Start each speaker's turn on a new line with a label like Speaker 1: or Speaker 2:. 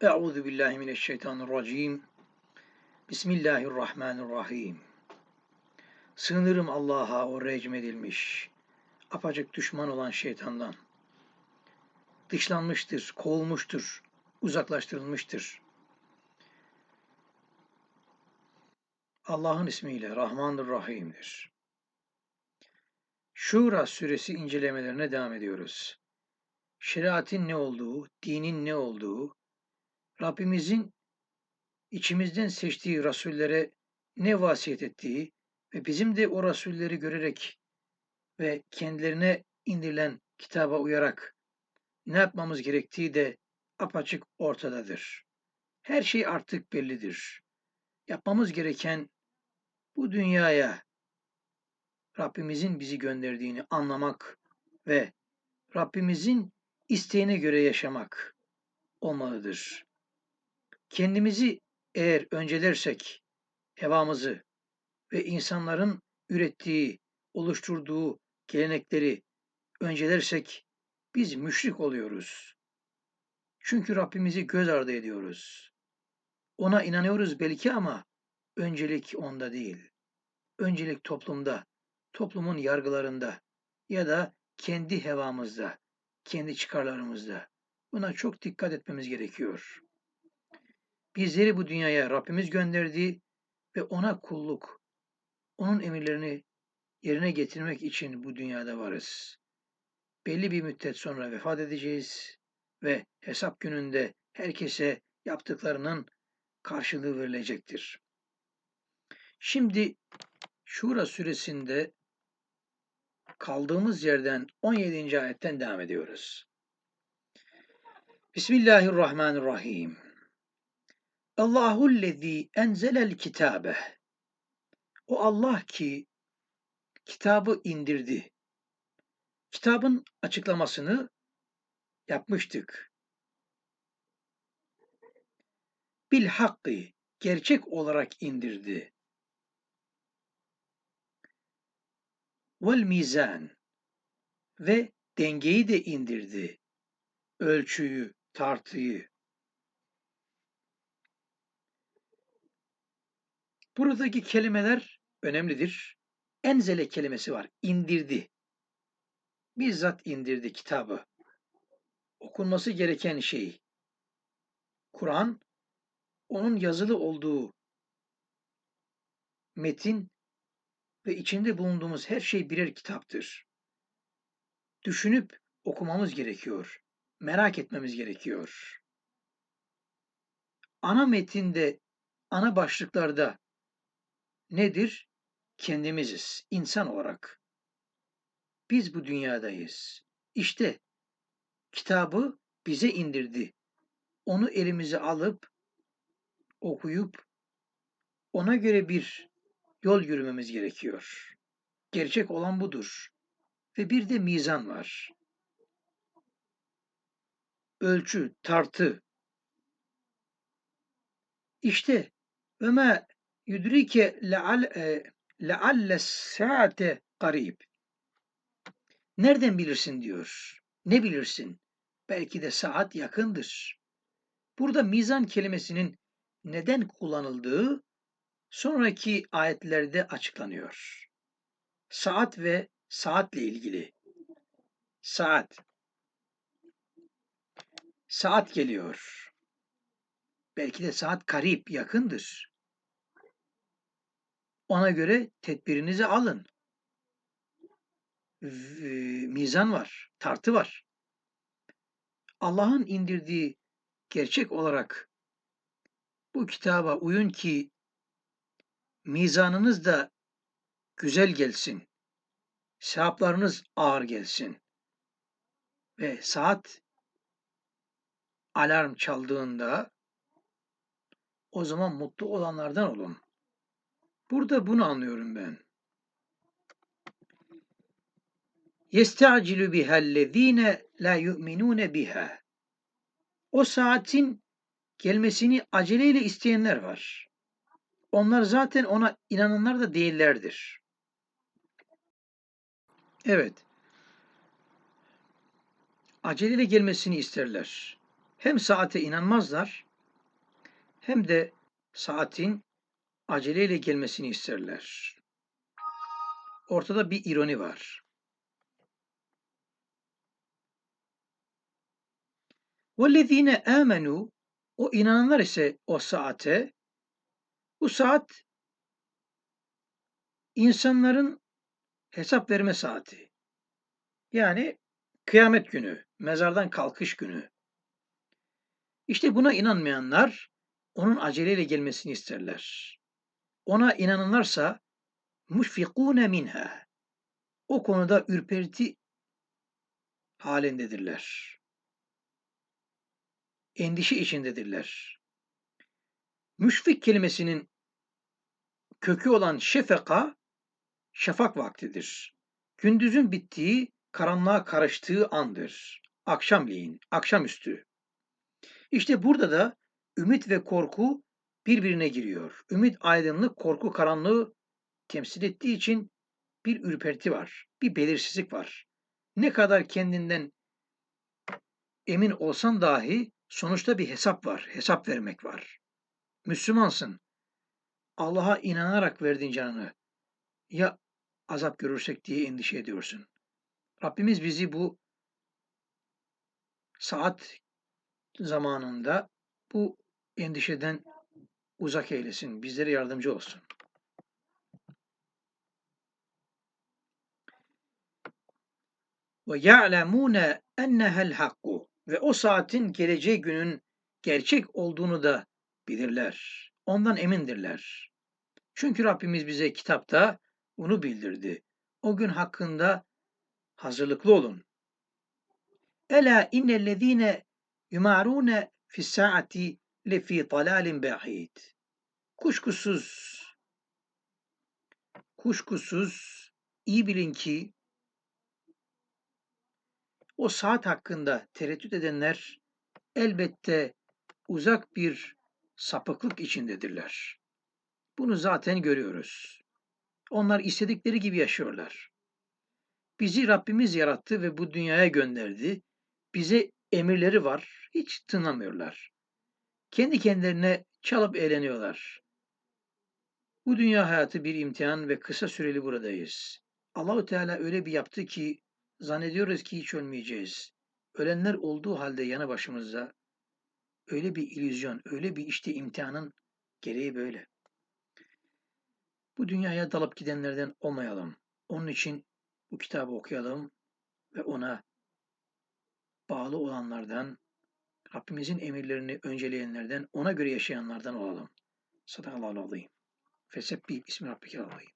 Speaker 1: Euzu billahi mineşşeytanirracim. Bismillahirrahmanirrahim. Sığınırım Allah'a o recm edilmiş, apacık düşman olan şeytandan. Dışlanmıştır, kovulmuştur, uzaklaştırılmıştır. Allah'ın ismiyle Rahmandır Rahim'dir. Şura suresi incelemelerine devam ediyoruz. Şeriatin ne olduğu, dinin ne olduğu, Rabbimizin içimizden seçtiği rasullere ne vasiyet ettiği ve bizim de o rasulleri görerek ve kendilerine indirilen kitaba uyarak ne yapmamız gerektiği de apaçık ortadadır. Her şey artık bellidir. Yapmamız gereken bu dünyaya Rabbimizin bizi gönderdiğini anlamak ve Rabbimizin isteğine göre yaşamak olmalıdır. Kendimizi eğer öncelersek hevamızı ve insanların ürettiği, oluşturduğu gelenekleri öncelersek biz müşrik oluyoruz. Çünkü Rabbimizi göz ardı ediyoruz. Ona inanıyoruz belki ama öncelik onda değil. Öncelik toplumda, toplumun yargılarında ya da kendi hevamızda, kendi çıkarlarımızda. Buna çok dikkat etmemiz gerekiyor. Bizleri bu dünyaya Rabbimiz gönderdi ve ona kulluk, onun emirlerini yerine getirmek için bu dünyada varız. Belli bir müddet sonra vefat edeceğiz ve hesap gününde herkese yaptıklarının karşılığı verilecektir. Şimdi Şura suresinde kaldığımız yerden 17. ayetten devam ediyoruz. Bismillahirrahmanirrahim. Allahullezî enzelel kitabe. O Allah ki kitabı indirdi. Kitabın açıklamasını yapmıştık. Bil hakkı gerçek olarak indirdi. Vel mizan ve dengeyi de indirdi. Ölçüyü, tartıyı. Buradaki kelimeler önemlidir. Enzele kelimesi var. İndirdi. Bizzat indirdi kitabı. Okunması gereken şey. Kur'an, onun yazılı olduğu metin ve içinde bulunduğumuz her şey birer kitaptır. Düşünüp okumamız gerekiyor. Merak etmemiz gerekiyor. Ana metinde, ana başlıklarda nedir? Kendimiziz, insan olarak. Biz bu dünyadayız. İşte kitabı bize indirdi. Onu elimize alıp okuyup ona göre bir yol yürümemiz gerekiyor. Gerçek olan budur. Ve bir de mizan var. Ölçü, tartı. İşte ve yudrike lealle saate garib. Nereden bilirsin diyor. Ne bilirsin? Belki de saat yakındır. Burada mizan kelimesinin neden kullanıldığı sonraki ayetlerde açıklanıyor. Saat ve saatle ilgili. Saat. Saat geliyor. Belki de saat karip, yakındır. Ona göre tedbirinizi alın. Mizan var, tartı var. Allah'ın indirdiği gerçek olarak bu kitaba uyun ki mizanınız da güzel gelsin. Sevaplarınız ağır gelsin. Ve saat alarm çaldığında o zaman mutlu olanlardan olun. Burada bunu anlıyorum ben. Yestacilu bihellezine la yu'minune biha. O saatin gelmesini aceleyle isteyenler var. Onlar zaten ona inananlar da değillerdir. Evet. Aceleyle gelmesini isterler. Hem saate inanmazlar hem de saatin aceleyle gelmesini isterler. Ortada bir ironi var. وَالَّذ۪ينَ آمَنُوا O inananlar ise o saate, bu saat insanların hesap verme saati. Yani kıyamet günü, mezardan kalkış günü. İşte buna inanmayanlar onun aceleyle gelmesini isterler. Ona inananlarsa muşfikune minha. O konuda ürperti halindedirler. Endişe içindedirler. Müşfik kelimesinin kökü olan şefeka, şafak vaktidir. Gündüzün bittiği, karanlığa karıştığı andır. Akşamleyin, akşamüstü. İşte burada da ümit ve korku birbirine giriyor. Ümit aydınlık, korku karanlığı temsil ettiği için bir ürperti var, bir belirsizlik var. Ne kadar kendinden emin olsan dahi sonuçta bir hesap var, hesap vermek var. Müslümansın. Allah'a inanarak verdin canını. Ya azap görürsek diye endişe ediyorsun. Rabbimiz bizi bu saat zamanında bu endişeden uzak eylesin. Bizlere yardımcı olsun. Ve ya'lemune ennehel hakku ve o saatin geleceği günün gerçek olduğunu da bilirler. Ondan emindirler. Çünkü Rabbimiz bize kitapta bunu bildirdi. O gün hakkında hazırlıklı olun. Ela innellezine yumarune fis saati lefi dalalin ba'id. Kuşkusuz kuşkusuz iyi bilin ki o saat hakkında tereddüt edenler elbette uzak bir sapıklık içindedirler. Bunu zaten görüyoruz. Onlar istedikleri gibi yaşıyorlar. Bizi Rabbimiz yarattı ve bu dünyaya gönderdi. Bize emirleri var, hiç tınlamıyorlar. Kendi kendilerine çalıp eğleniyorlar. Bu dünya hayatı bir imtihan ve kısa süreli buradayız. Allahu Teala öyle bir yaptı ki zannediyoruz ki hiç ölmeyeceğiz. Ölenler olduğu halde yanı başımızda öyle bir illüzyon, öyle bir işte imtihanın gereği böyle. Bu dünyaya dalıp gidenlerden olmayalım. Onun için bu kitabı okuyalım ve ona bağlı olanlardan, Rabbimizin emirlerini önceleyenlerden, ona göre yaşayanlardan olalım. Sadakallahu aleyhi. Fesebbih ismi Rabbike aleyhi.